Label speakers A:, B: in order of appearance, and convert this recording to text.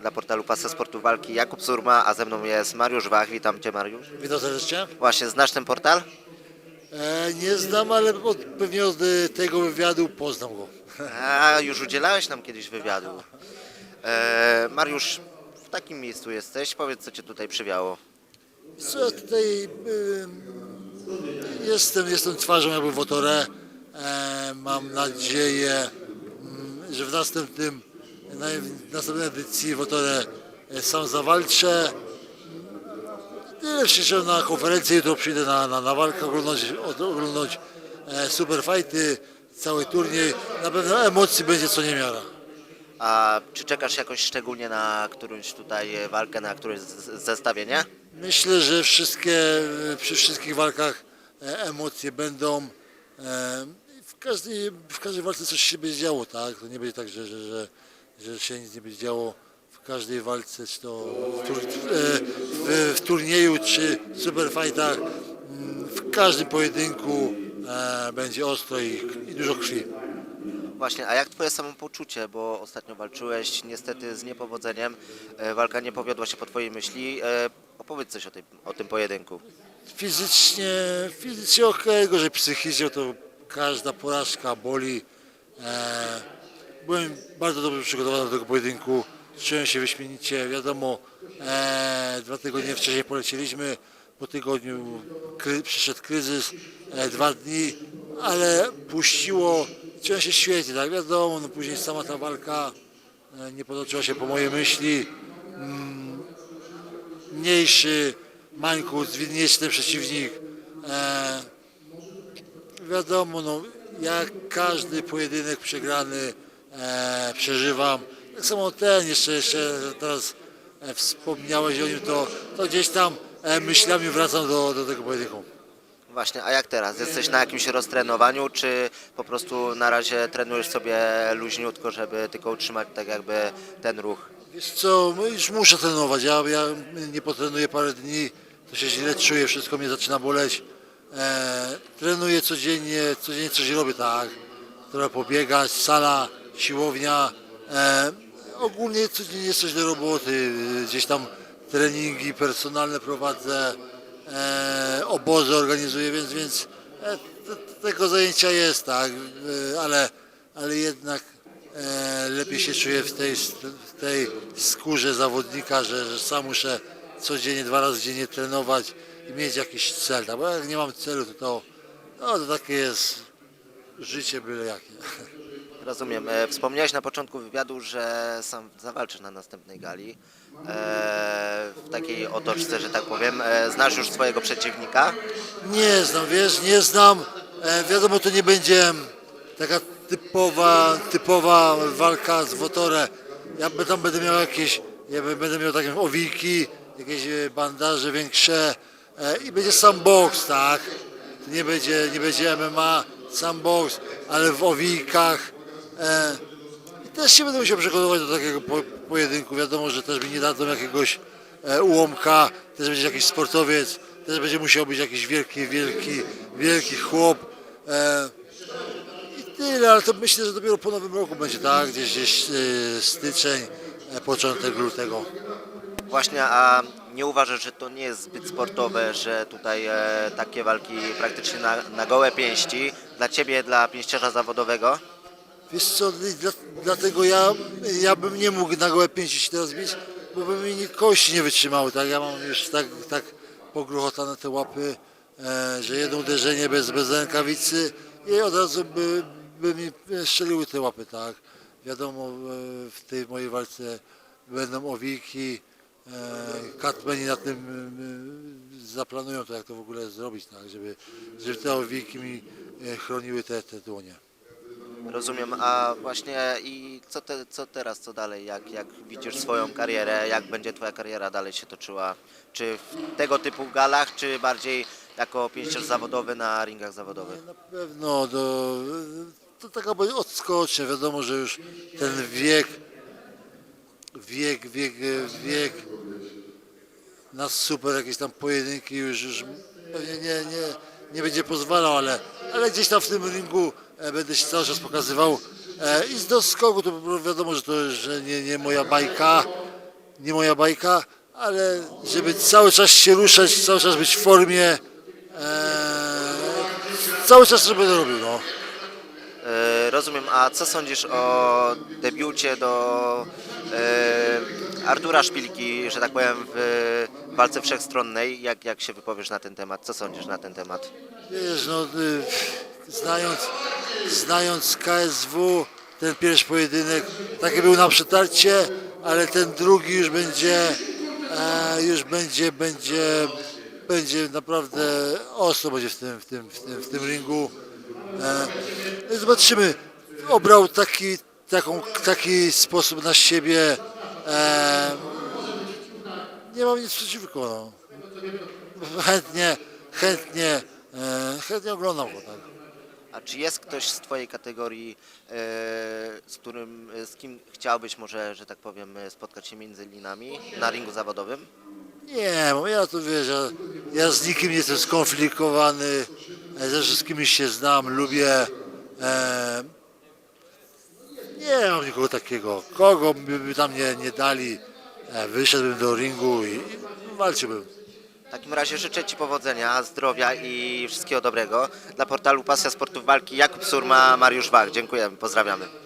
A: Dla portalu Pasy Sportu Walki Jakub Surma, a ze mną jest Mariusz Wach. Witam Cię Mariusz.
B: Witam serdecznie.
A: Właśnie, znasz ten portal?
B: E, nie znam, ale od, pewnie od e, tego wywiadu poznam go.
A: A, już udzielałeś nam kiedyś wywiadu. E, Mariusz, w takim miejscu jesteś. Powiedz, co Cię tutaj przywiało.
B: Co ja tutaj y, jestem, jestem twarzą jakby Wotore. Mam nadzieję, mm, że w następnym, na, w następnej edycji Wotore sam zawalczę. Tyle przyszedłem na konferencję, jutro przyjdę na, na, na walkę oglądać, oglądać e, super fighty, cały turniej. Na pewno emocji będzie co niemiara.
A: A czy czekasz jakoś szczególnie na którąś tutaj walkę, na któreś zestawienie?
B: Myślę, że wszystkie, przy wszystkich walkach e, emocje będą. E, W każdej, w każdej walce coś się będzie działo, tak? To nie będzie tak, że, że, że, że się nic nie będzie działo w każdej walce, czy to w, tur, e, w, w turnieju, czy w superfightach. Mm, W każdym pojedynku będzie ostro i, i dużo krwi.
A: Właśnie, a jak Twoje samopoczucie, bo ostatnio walczyłeś niestety z niepowodzeniem. Walka nie powiodła się po Twojej myśli. Opowiedz coś o, tej, o tym pojedynku.
B: Fizycznie, fizycznie ok, gorzej psychicznie to każda porażka boli. E, byłem bardzo dobrze przygotowany do tego pojedynku. Czułem się wyśmienicie. Wiadomo, e, dwa tygodnie wcześniej polecieliśmy. Po tygodniu kry, przyszedł kryzys, e, dwa dni, ale puściło. Czułem się świetnie, tak wiadomo. No później sama ta walka e, nie potoczyła się po mojej myśli mniejszy Mańku, zwinniejszy ten przeciwnik. E, wiadomo, no, jak każdy pojedynek przegrany e, przeżywam. Tak samo ten, jeszcze, jeszcze teraz e, wspomniałeś o nim, to, to gdzieś tam e, myślami wracam do, do tego pojedynku.
A: Właśnie, a jak teraz? Jesteś na jakimś roztrenowaniu, czy po prostu na razie trenujesz sobie luźniutko, żeby tylko utrzymać tak jakby ten ruch?
B: Wiesz co, no już muszę trenować. Ja, ja nie potrenuję parę dni, to się źle czuję, wszystko mnie zaczyna boleć. E, trenuję codziennie, codziennie coś robię, tak. Trochę pobiegać, sala, siłownia. E, ogólnie codziennie jest coś do roboty, gdzieś tam treningi personalne prowadzę, e, obozy organizuję, więc, więc e, t- tego zajęcia jest, tak, e, ale, ale jednak lepiej się czuję w tej, w tej skórze zawodnika, że, że sam muszę codziennie, dwa razy dziennie trenować i mieć jakiś cel, tak? bo jak nie mam celu, to to, no, to takie jest życie byle jakie.
A: Rozumiem. E, Wspomniałeś na początku wywiadu, że sam zawalczysz na następnej gali. E, w takiej otoczce, że tak powiem. E, znasz już swojego przeciwnika?
B: Nie znam, wiesz, nie znam. E, wiadomo, to nie będzie taka typowa, typowa walka z Wotorem. Ja tam będę miał jakieś, ja będę miał takie owiki, jakieś e, bandaże większe e, i będzie sam boks, tak? Nie będzie, nie będzie MMA, sam boks, ale w owikach. E, i też się będę musiał przygotować do takiego po, pojedynku. Wiadomo, że też mi nie dadzą jakiegoś e, ułomka, też będzie jakiś sportowiec, też będzie musiał być jakiś wielki, wielki, wielki chłop. E, tyle, ale to myślę, że dopiero po nowym roku będzie, tak? Gdzieś, gdzieś e, styczeń, e, początek lutego.
A: Właśnie, a nie uważasz, że to nie jest zbyt sportowe, że tutaj e, takie walki praktycznie na, na gołe pięści dla Ciebie, dla pięściarza zawodowego?
B: Wiesz co, dla, dlatego ja, ja bym nie mógł na gołe pięści się teraz bić, bo by mi kości nie wytrzymały, tak? Ja mam już tak, tak pogruchotane te łapy, e, że jedno uderzenie bez, bez rękawicy i od razu by, by mi strzeliły te łapy, tak? Wiadomo, e, w tej mojej walce będą owiki, e, katmeni na tym e, zaplanują to, jak to w ogóle zrobić, tak? Żeby, żeby te owiki mi e, chroniły te, te dłonie.
A: Rozumiem, a właśnie i co, te, co teraz, co dalej, jak, jak widzisz swoją karierę, jak będzie Twoja kariera dalej się toczyła? Czy w tego typu galach, czy bardziej jako pięściarz zawodowy na ringach zawodowych?
B: Na pewno do, to taka będzie odskocznia. Wiadomo, że już ten wiek, wiek, wiek, wiek na super jakieś tam pojedynki już, już pewnie nie, nie, nie będzie pozwalał, ale ale gdzieś tam w tym ringu e, będę się cały czas pokazywał. E, I z doskoku to wiadomo, że to że nie, nie moja bajka, nie moja bajka, ale żeby cały czas się ruszać, cały czas być w formie, e, cały czas to będę robił, no.
A: Rozumiem, a co sądzisz o debiucie do e, Artura Szpilki, że tak powiem, w walce wszechstronnej? Jak, jak się wypowiesz na ten temat? Co sądzisz na ten temat?
B: Wiesz, no, y, znając, znając KSW, ten pierwszy pojedynek taki był na przetarcie, ale ten drugi już będzie, e, już będzie, będzie, będzie naprawdę ostro będzie w tym, w tym, w tym, w tym ringu. E, zobaczymy. Obrał taki, taką, taki sposób na siebie. E, nie mam nic przeciwko. No chętnie, chętnie, e, chętnie oglądam go, tak.
A: A czy jest ktoś z Twojej kategorii, e, z którym, z kim chciałbyś może, że tak powiem, spotkać się między linami na ringu zawodowym?
B: Nie, bo ja tu wiesz, ja, ja z nikim nie jestem skonfliktowany, ze wszystkimi się znam, lubię. E, nie mam nikogo takiego. Kogo by, tam nie, nie dali, e, wyszedłbym do ringu i, i walczyłbym.
A: W takim razie życzę Ci powodzenia, zdrowia i wszystkiego dobrego. Dla portalu Pasja Sportów Walki Jakub Surma, Mariusz Wach. Dziękujemy, pozdrawiamy.